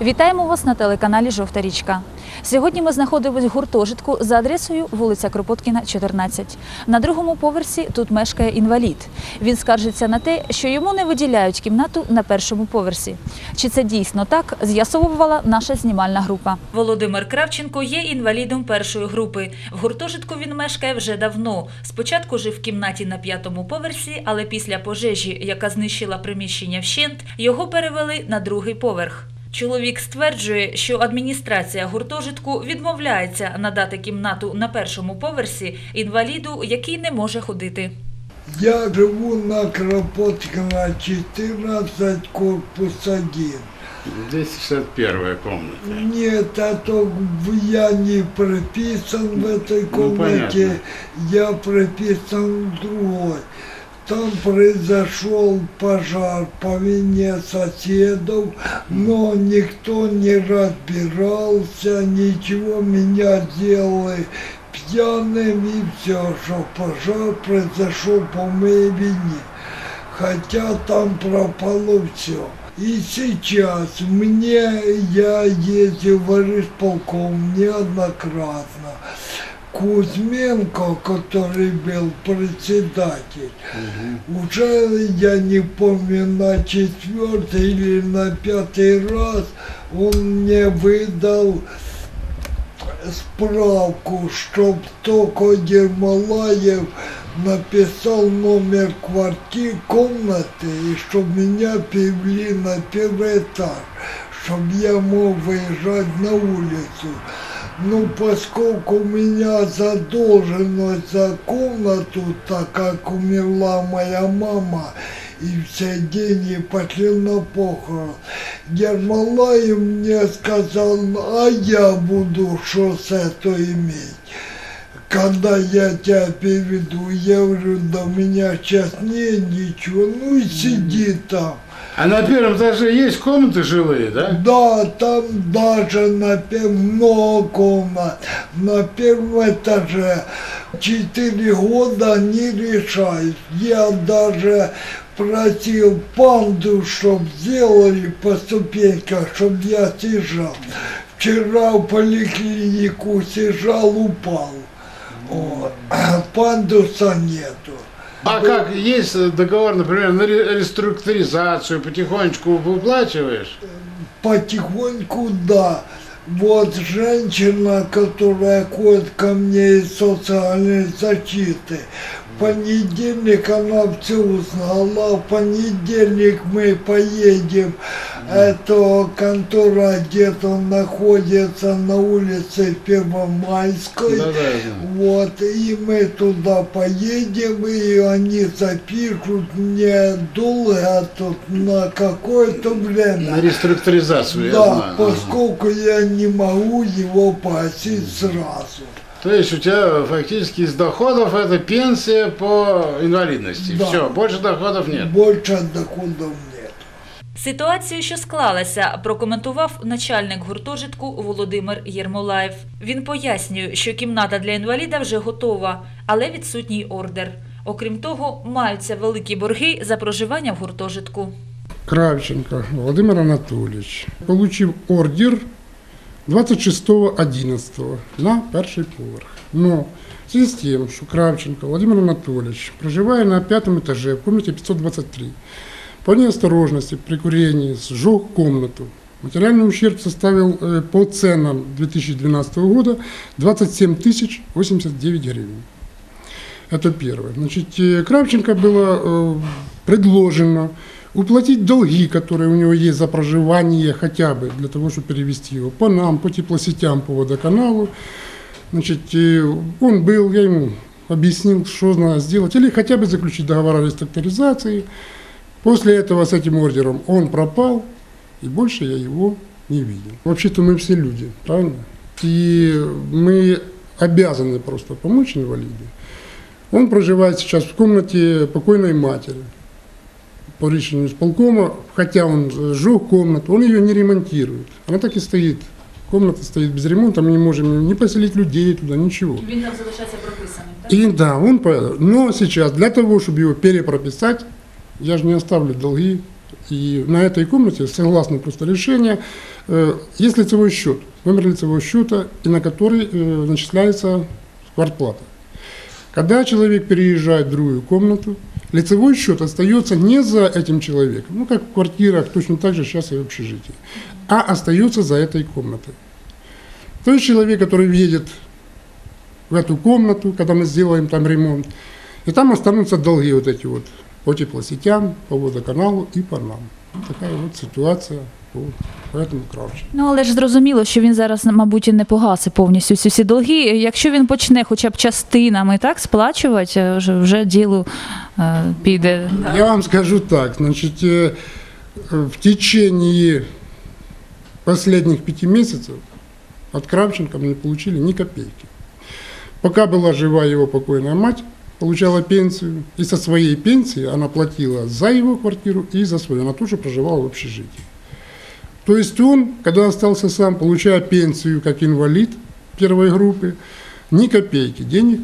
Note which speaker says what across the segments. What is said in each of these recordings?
Speaker 1: Вітаємо вас на телеканалі Жовта річка. Сьогодні ми знаходимося в гуртожитку за адресою вулиця Кропоткіна, 14. На другому поверсі тут мешкає інвалід. Він скаржиться на те, що йому не виділяють кімнату на першому поверсі. Чи це дійсно так, з'ясовувала наша знімальна група. Володимир Кравченко є інвалідом першої групи. В гуртожитку він мешкає вже давно. Спочатку жив в кімнаті на п'ятому поверсі, але після пожежі, яка знищила приміщення вщент, його перевели на другий поверх. Чоловік стверджує, що адміністрація гуртожитку відмовляється надати кімнату на першому поверсі інваліду, який не може ходити.
Speaker 2: Я живу на Кропоткина 14, корпус 1.
Speaker 3: 261 комната.
Speaker 2: Нет, а то я не прописан в этой
Speaker 3: Ну,
Speaker 2: комнате,
Speaker 3: понятно.
Speaker 2: я прописан в другой. Там произошел пожар по вине соседов, но никто не разбирался, ничего меня сделали пьяным и все, что пожар произошел по моей вине. Хотя там пропало все. И сейчас мне, я ездил в исполком неоднократно. Кузьменко, который был председатель, уже, я не помню, на четвертый или на пятый раз он мне выдал справку, чтоб только Ермолаев написал номер квартиры, комнаты, и чтоб меня перевели на первый этаж, чтобы я мог выезжать на улицу. Ну, поскольку у меня задолженность за комнату, так как умерла моя мама, и все деньги пошли на похорон, Ермолаев мне сказал, а я буду что с этого иметь. Когда я тебя переведу, я говорю, да у меня сейчас нет ничего, ну и сиди там.
Speaker 3: А на первом этаже есть комнаты жилые, да?
Speaker 2: Да, там даже на много комнат. На первом этаже четыре года не решают. Я даже просил панду, чтобы сделали по ступенькам, чтобы я съезжал. Вчера в поликлинику съезжал, упал. Вот. Пандуса нету.
Speaker 3: А как, есть договор, например, на ре- реструктуризацию, потихонечку выплачиваешь?
Speaker 2: Потихоньку да. Вот женщина, которая ходит ко мне из социальной защиты, понедельник она все узнала, в понедельник мы поедем. Это контора где-то находится на улице Первомайской.
Speaker 3: Я знаю.
Speaker 2: Вот, и мы туда поедем, и они запишут мне долг этот на какое-то время.
Speaker 3: На реструктуризацию, я
Speaker 2: Да,
Speaker 3: знаю. Ага.
Speaker 2: поскольку я не могу его погасить сразу.
Speaker 3: То есть у тебя фактически из доходов это пенсия по инвалидности.
Speaker 2: Да.
Speaker 3: Все, больше доходов нет.
Speaker 2: Больше доходов нет.
Speaker 1: Ситуацію, що склалася, прокоментував начальник гуртожитку Володимир Єрмолаєв. Він пояснює, що кімната для інваліда вже готова, але відсутній ордер. Окрім того, маються великі борги за проживання в гуртожитку.
Speaker 4: Кравченко Владимир Анатольевич получив ордер 26.11 на перший поверх. Но в связи с тем, что Кравченко Владимир Анатольевич, проживая на пятом этаже в комнате 523, по неосторожности при курении сжег комнату. Материальный ущерб составил э, по ценам 2012 года 27 тысяч 89 гривен. Это первое. Значит, Кравченко было э, предложено уплатить долги, которые у него есть за проживание хотя бы, для того, чтобы перевести его по нам, по теплосетям, по водоканалу. Значит, он был, я ему объяснил, что надо сделать, или хотя бы заключить договор о реструктуризации. После этого с этим ордером он пропал, и больше я его не видел. Вообще-то мы все люди, правильно? И мы обязаны просто помочь инвалиду. Он проживает сейчас в комнате покойной матери. По решению исполкома, хотя он сжег комнату, он ее не ремонтирует. Она так и стоит. Комната стоит без ремонта, мы не можем не поселить людей туда, ничего.
Speaker 1: Він там залишається прописаним.
Speaker 4: И да, он, по- но сейчас для того, чтобы его перепрописать, я же не оставлю долги И на этой комнате, согласно просто решения, э, есть лицевой счет, номер лицевого счета, и на который э, начисляется квартплата. Когда человек переезжает в другую комнату, лицевой счет остается не за этим человеком, ну как в квартирах, точно так же сейчас и в общежитии, а остается за этой комнатой. То есть человек, который въедет в эту комнату, когда мы сделаем там ремонт, и там останутся долги вот эти вот по теплосетям, по водоканалу и по нам. Такая вот ситуація по, по этому Кравченку.
Speaker 1: Ну але ж зрозуміло, що він зараз, мабуть, і не погасить повністю всі всі долги. Якщо він почне хоча б частинами так сплачувати, е, вже, вже діло е, піде.
Speaker 4: Я вам скажу так, значит, э, э, в течение последних пяти месяцев от Кравченко мы не получили ни копейки. Пока была жива его покойная мать, получала пенсию, и со своей пенсии она платила за его квартиру и за свою. Она тоже проживала в общежитии. То есть он, когда остался сам, получая пенсию как инвалид первой группы, ни копейки денег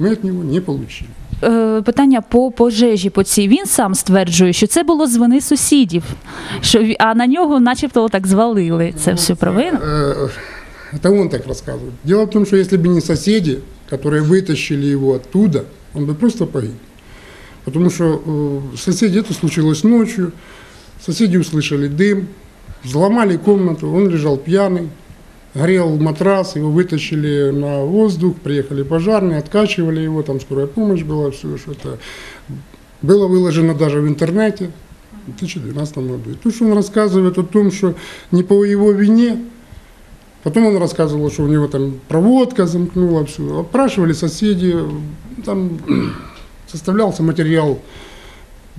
Speaker 4: мы от него не получили.
Speaker 1: Е, Питання по пожежі по цій. Він сам стверджує, що це було з вини сусідів, що, ві- а на нього начебто так звалили. Це все провина.
Speaker 4: Э, Это он так рассказывает. Дело в том, что если бы не соседи, которые вытащили его оттуда, он бы просто погиб. Потому что э, соседи, это случилось ночью, соседи услышали дым, взломали комнату, он лежал пьяный, горел матрас, его вытащили на воздух, приехали пожарные, откачивали его, там скорая помощь была, все что-то. Было выложено даже в интернете в 2012 году. И то, что он рассказывает о том, что не по его вине, Потом он рассказывал, что у него там проводка замкнула, все. Опрашивали соседи, там составлялся материал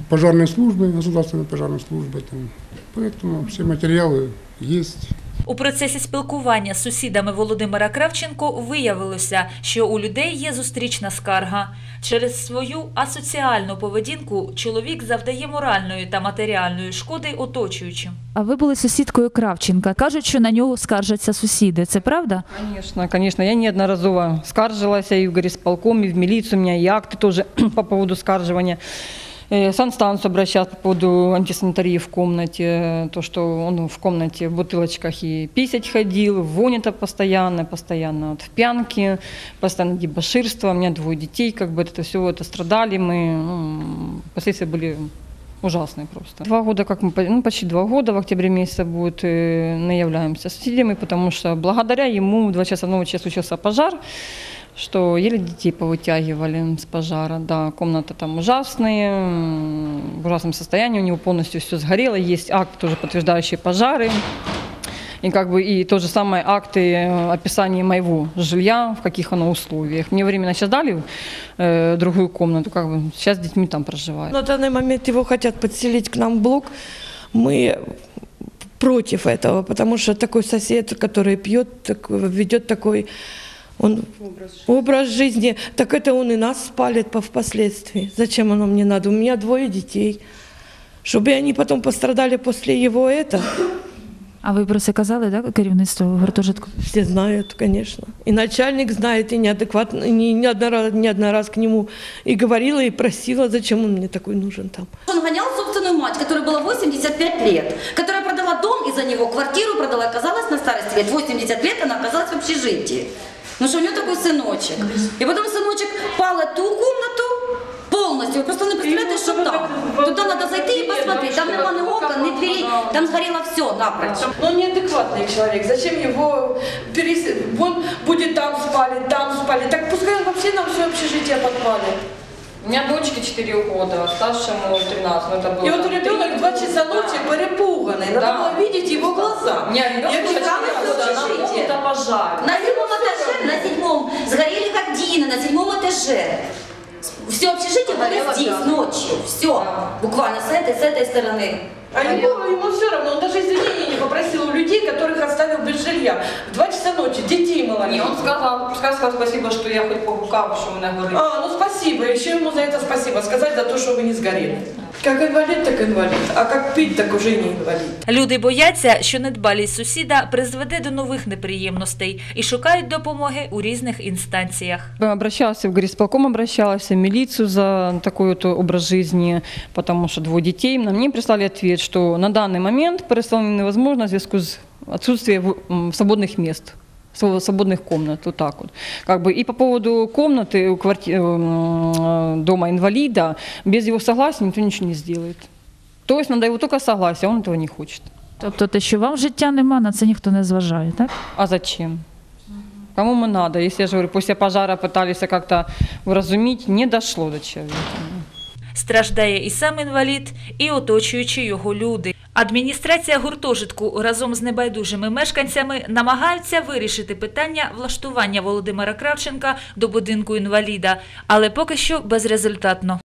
Speaker 4: пожарной службы, государственной пожарной службы. Там. Поэтому все материалы есть.
Speaker 1: У процесі спілкування з сусідами Володимира Кравченко виявилося, що у людей є зустрічна скарга. Через свою асоціальну поведінку чоловік завдає моральної та матеріальної шкоди оточуючим. А ви були сусідкою Кравченка. Кажуть, що на нього скаржаться сусіди. Це правда?
Speaker 5: Конечно, конечно. Я неодноразово скаржилась и в горисполком, и в милицию. У меня и акты тоже по поводу скарживания. Э, Санстанцию обращалась по поводу антисанитарии в комнате. То, что он в комнате в бутылочках и писать ходил, вонит постоянно, постоянно вот в пьянке, постоянно дебоширство. У меня двое детей, как бы это все это страдали мы. ну, Последствия были ужасные просто. Два года, как мы, ну, почти два года в октябре месяце будет, э, мы являемся соседями, потому что благодаря ему в 2 часа ночи случился пожар, что еле детей повытягивали с пожара. Да, комната там ужасные, в ужасном состоянии, у него полностью все сгорело, есть акт тоже подтверждающий пожары. И как бы и то же самое акты э, описания моего жилья, в каких оно условиях. Мне временно сейчас дали э, другую комнату, как бы сейчас с детьми там проживаю.
Speaker 6: На данный момент его хотят подселить к нам в блок. Мы против этого, потому что такой сосед, который пьет, так- ведет такой он, образ. жизни, так это он и нас спалит по- впоследствии. Зачем оно мне надо? У меня двое детей. Чтобы они потом пострадали после его это,
Speaker 1: А ви про це казали, так, керівництво гуртожитку?
Speaker 6: все знают, конечно. И начальник знает, и неадекватно, и не, не, одна, раз- не одна раз к нему и говорила, и просила, зачем он мне такой нужен там.
Speaker 7: Он гонял собственную мать, которой было 85 лет, которая продала дом из-за него, квартиру продала, оказалась на старости лет. 80 лет она оказалась в общежитии. Ну что у нее такой сыночек. И потом сыночек пал эту комнату полностью. Вы просто не представляете, что там. Туда надо зайти и посмотреть. Там нема ни окон, ни дверей. Там сгорело все напрочь.
Speaker 6: Но он неадекватный человек. Зачем его перес... Он будет там спали, там спали. Так пускай он вообще нам все общежитие подпалит.
Speaker 5: У меня дочке 4 года, старшему 13, ну это было...
Speaker 6: И вот ребенок
Speaker 5: три
Speaker 6: в 2
Speaker 5: года.
Speaker 6: часа ночи перепуганный. Надо
Speaker 5: Да.
Speaker 6: было видеть его глаза.
Speaker 5: Меня ребенок
Speaker 6: Я
Speaker 5: четыре
Speaker 6: бежала
Speaker 7: в
Speaker 5: года, на
Speaker 7: общежитие.
Speaker 5: это пожар.
Speaker 7: На седьмом этаже, на седьмом, сгорели гардины на седьмом этаже. Все общежитие было здесь
Speaker 5: да.
Speaker 7: ночью. Все. Буквально с этой, с этой стороны.
Speaker 6: А ему, ему все равно, он даже извинений не попросил у людей, которых оставил без жилья. В 2 часа ночи детей мало.
Speaker 5: Не, он сказал, пускай сказал спасибо, что я хоть погукав, что у меня горит.
Speaker 6: А, ну спасибо, еще ему за это спасибо. Сказать за то, что вы не сгорели. Як інвалід, так інвалід, а як пить, так уже не інвалід.
Speaker 1: Люди бояться, що недбалість сусіда призведе до нових неприємностей і шукають допомоги у різних інстанціях.
Speaker 5: Обращалася в горісполком, обращалася в міліцію за такою то образ життя, тому що двоє дітей. На мені прислали відповідь, що на даний момент переслання невозможно в зв'язку з відсутствием свободних місць свободных мест св- свободных комнат, вот так вот. Как бы, и по поводу комнаты у кварти- м, дома инвалида, без его согласия никто ничего не сделает. То есть надо его только согласие, а он этого не хочет.
Speaker 1: Тобто те, що вам життя нема, на це ніхто не зважає, так?
Speaker 5: А зачем? Кому мы надо? Если я же говорю, после пожара пытались как-то вразумить, не дошло до человека.
Speaker 1: Страждає і сам інвалід, і оточуючі його люди. Адміністрація гуртожитку разом з небайдужими мешканцями намагаються вирішити питання влаштування Володимира Кравченка до будинку інваліда, але поки що безрезультатно.